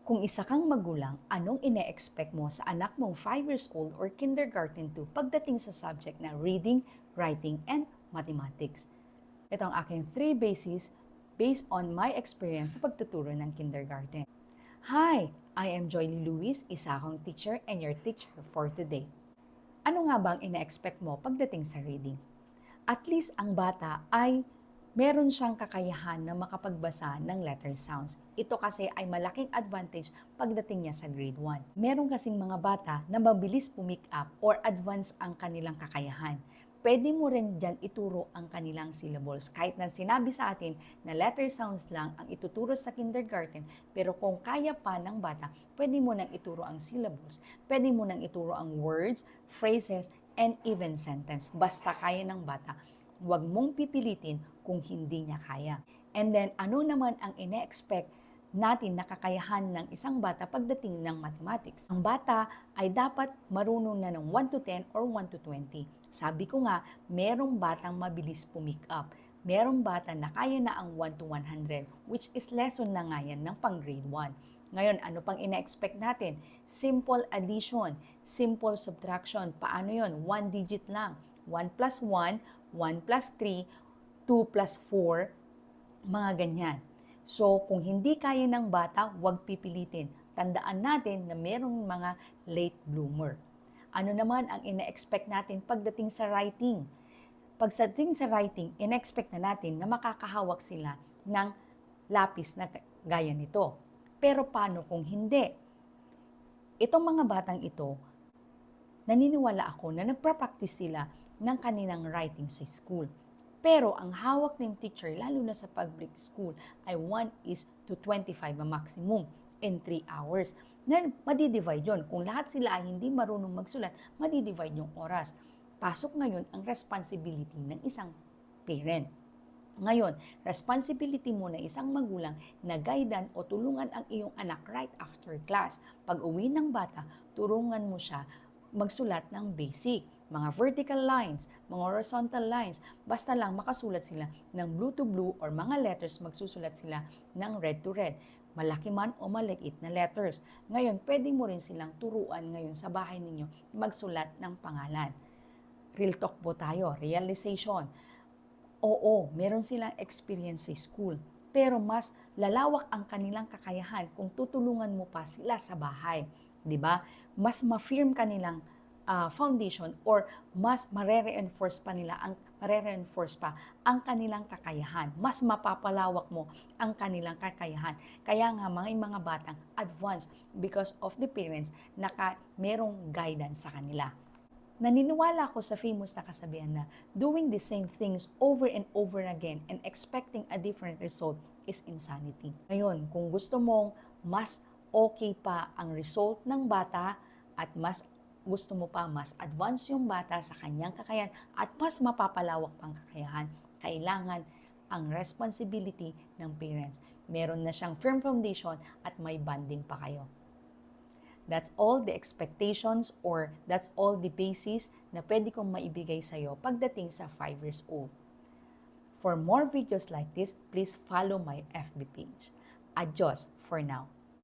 Kung isa kang magulang, anong ine-expect mo sa anak mong 5 years old or kindergarten 2 pagdating sa subject na reading, writing, and mathematics? Ito ang aking three bases based on my experience sa pagtuturo ng kindergarten. Hi! I am Joyly Lewis, isa akong teacher and your teacher for today. Ano nga bang ine-expect mo pagdating sa reading? At least ang bata ay meron siyang kakayahan na makapagbasa ng letter sounds. Ito kasi ay malaking advantage pagdating niya sa grade 1. Meron kasing mga bata na mabilis pumick up or advance ang kanilang kakayahan. Pwede mo rin dyan ituro ang kanilang syllables. Kahit na sinabi sa atin na letter sounds lang ang ituturo sa kindergarten, pero kung kaya pa ng bata, pwede mo nang ituro ang syllables. Pwede mo nang ituro ang words, phrases, and even sentence. Basta kaya ng bata huwag mong pipilitin kung hindi niya kaya. And then, ano naman ang ine-expect natin na kakayahan ng isang bata pagdating ng mathematics? Ang bata ay dapat marunong na ng 1 to 10 or 1 to 20. Sabi ko nga, merong batang mabilis pumick up. Merong bata na kaya na ang 1 to 100, which is lesson na nga yan ng pang grade 1. Ngayon, ano pang ina-expect natin? Simple addition, simple subtraction. Paano yon? One digit lang. 1 plus 1, 1 plus 3, 2 plus 4, mga ganyan. So, kung hindi kaya ng bata, huwag pipilitin. Tandaan natin na merong mga late bloomer. Ano naman ang ina-expect natin pagdating sa writing? Pagdating sa writing, ina-expect na natin na makakahawak sila ng lapis na gaya nito. Pero paano kung hindi? Itong mga batang ito, naniniwala ako na nagpa-practice sila ng kanilang writing sa school. Pero ang hawak ng teacher, lalo na sa public school, ay 1 is to 25 ang maximum in 3 hours. Na madidivide yon. Kung lahat sila ay hindi marunong magsulat, madidivide yung oras. Pasok ngayon ang responsibility ng isang parent. Ngayon, responsibility mo na isang magulang na guidean o tulungan ang iyong anak right after class. Pag uwi ng bata, turungan mo siya magsulat ng basic, mga vertical lines, mga horizontal lines, basta lang makasulat sila ng blue to blue or mga letters, magsusulat sila ng red to red. Malaki man o maliit na letters. Ngayon, pwede mo rin silang turuan ngayon sa bahay ninyo magsulat ng pangalan. Real talk po tayo, realization. Oo, meron silang experience sa school. Pero mas lalawak ang kanilang kakayahan kung tutulungan mo pa sila sa bahay. 'Di ba? Mas ma-firm kanilang uh, foundation or mas mare-reinforce pa nila ang mare-reinforce pa ang kanilang kakayahan. Mas mapapalawak mo ang kanilang kakayahan. Kaya nga mga mga batang advanced because of the parents na ka, merong guidance sa kanila. Naniniwala ako sa famous na kasabihan na doing the same things over and over again and expecting a different result is insanity. Ngayon, kung gusto mong mas okay pa ang result ng bata at mas gusto mo pa mas advance yung bata sa kanyang kakayahan at mas mapapalawak pang kakayahan, kailangan ang responsibility ng parents. Meron na siyang firm foundation at may bonding pa kayo. That's all the expectations or that's all the basis na pwede kong maibigay sa iyo pagdating sa 5 years old. For more videos like this, please follow my FB page. Adios for now.